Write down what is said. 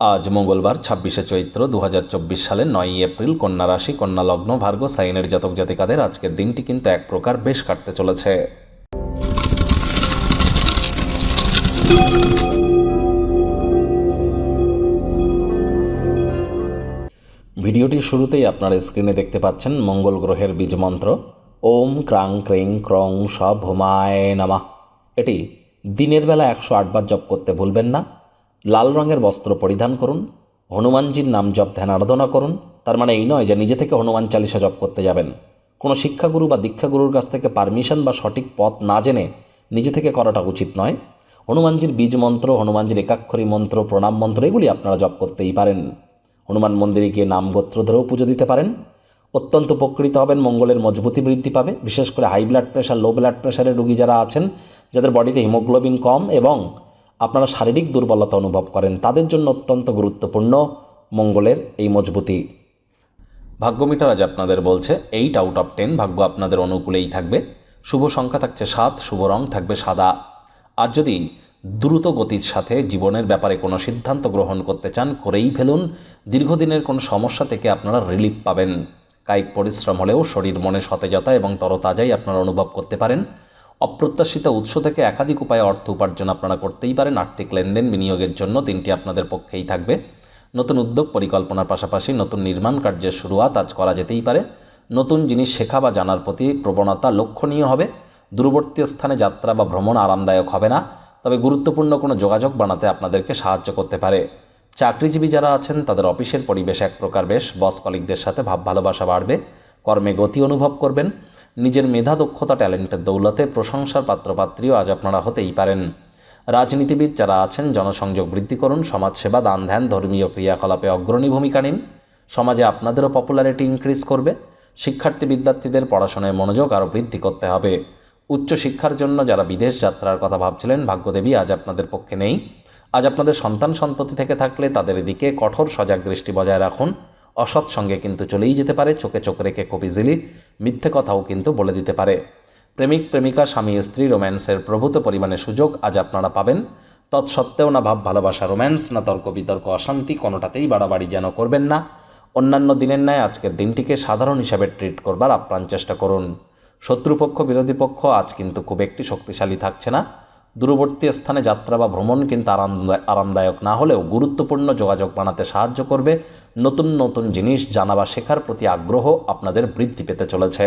আজ মঙ্গলবার, ছাব্বিশে চৈত্র দু সালের নয়ই এপ্রিল কন্যা রাশি, কন্যা লগ্ন ভার্গ সাইনের জাতক জাতিকাদের আজকের দিনটি কিন্তু এক প্রকার বেশ কাটতে চলেছে। ভিডিওটির শুরুতেই আপনার স্ক্রিনে দেখতে পাচ্ছেন মঙ্গল গ্রহের বীজ মন্ত্র। ওম ক্রাং ক্রিং ক্রং সব হোমায় নামা। এটি দিনের বেলা একশো আটবার জপ করতে ভুলবেন না। লাল রঙের বস্ত্র পরিধান করুন, হনুমানজির নাম জপ ধ্যান আরাধনা করুন, তার মানে এই নয় যে নিজে থেকে হনুমান চালিসা জপ করতে যাবেন। কোনো শিক্ষাগুরু বা দীক্ষাগুরুর কাছ থেকে পারমিশন বা সঠিক পথ না জেনে নিজে থেকে করাটা উচিত নয়। হনুমানজির বীজ মন্ত্র, হনুমানজির একাক্ষরী মন্ত্র, প্রণাম মন্ত্র, এগুলি আপনারা জপ করতেই পারেন। হনুমান মন্দিরে গিয়ে নাম গোত্র ধরেও পুজো দিতে পারেন। অত্যন্ত উপকৃত হবেন, মঙ্গলের মজবুতি বৃদ্ধি পাবে। বিশেষ করে high blood pressure, low blood প্রেশারের রুগী যারা আছেন, যাদের বডিতে হিমোগ্লোবিন কম এবং আপনারা শারীরিক দুর্বলতা অনুভব করেন, তাদের জন্য অত্যন্ত গুরুত্বপূর্ণ মঙ্গলের এই মজবুতি। ভাগ্যমিটার আজ আপনাদের বলছে এইট আউট অফ টেন ভাগ্য আপনাদের অনুকূলেই থাকবে। শুভ সংখ্যা থাকছে সাত, শুভ রং থাকবে সাদা। আর যদি দ্রুত গতির সাথে জীবনের ব্যাপারে কোনো সিদ্ধান্ত গ্রহণ করতে চান, করেই ফেলুন। দীর্ঘদিনের কোনো সমস্যা থেকে আপনারা রিলিফ পাবেন। কায়িক পরিশ্রম হলেও শরীর মনে সতেজতা এবং তরতাজাই আপনারা অনুভব করতে পারেন। অপ্রত্যাশিত উৎস থেকে একাধিক উপায়ে অর্থ উপার্জন আপনারা করতেই পারেন। আর্থিক লেনদেন বিনিয়োগের জন্য তিনটি আপনাদের পক্ষেই থাকবে। নতুন উদ্যোগ পরিকল্পনার পাশাপাশি নতুন নির্মাণ কার্যের শুরুয়াত আজ করা যেতেই পারে। নতুন জিনিস শেখা বা জানার প্রতি প্রবণতা লক্ষণীয় হবে। দূরবর্তী স্থানে যাত্রা বা ভ্রমণ আরামদায়ক হবে না। তবে গুরুত্বপূর্ণ কোনো যোগাযোগ বানাতে আপনাদেরকে সাহায্য করতে পারে। চাকরিজীবী যারা আছেন, তাদের অফিসের পরিবেশ এক প্রকার বেশ। বস কলিকদের সাথে ভাব ভালোবাসা বাড়বে। কর্মে গতি অনুভব করবেন। নিজের মেধা দক্ষতা, ট্যালেন্টের দৌলতে প্রশংসার পাত্রপাত্রীও আজ আপনারা হতেই পারেন। রাজনীতিবিদ যারা আছেন, জনসংযোগ বৃদ্ধি করুন, সমাজসেবা, দান ধ্যান, ধর্মীয় ক্রিয়াকলাপে অগ্রণী ভূমিকা নিন। সমাজে আপনাদেরও পপুলারিটি ইনক্রিজ করবে। শিক্ষার্থী বিদ্যার্থীদের পড়াশোনায় মনোযোগ আরও বৃদ্ধি করতে হবে। উচ্চশিক্ষার জন্য যারা বিদেশ যাত্রার কথা ভাবছিলেন, ভাগ্যদেবী আজ আপনাদের পক্ষে নেই। আজ আপনাদের সন্তান সন্ততি থেকে থাকলে তাদের দিকে কঠোর সজাগ দৃষ্টি বজায় রাখুন। অসৎ সঙ্গে কিন্তু চলেই যেতে পারে, চোখে চোখ রেখে খুব ইজিলি মিথ্যে কথাও কিন্তু বলে দিতে পারে। প্রেমিক, প্রেমিকা, স্বামী, স্ত্রী, রোম্যান্সের প্রভূত পরিমাণে সুযোগ আজ আপনারা পাবেন। তৎসত্ত্বেও না ভাব, ভালোবাসা, রোম্যান্স, না তর্ক, বিতর্ক, অশান্তি কোনোটাতেই বাড়াবাড়ি যেন করবেন না। অন্যান্য দিনের ন্যায় আজকের দিনটিকে সাধারণ হিসাবে ট্রিট করবার আপ্রাণ চেষ্টা করুন। শত্রুপক্ষ, বিরোধী পক্ষ আজ কিন্তু খুব একটি শক্তিশালী থাকছে না। দূরবর্তী স্থানে যাত্রা বা ভ্রমণ কিন্তু আরামদায় আরামদায়ক। না হলেও গুরুত্বপূর্ণ যোগাযোগ বানাতে সাহায্য করবে। নতুন নতুন জিনিস জানা বা শেখার প্রতি আগ্রহ আপনাদের বৃদ্ধি পেতে চলেছে।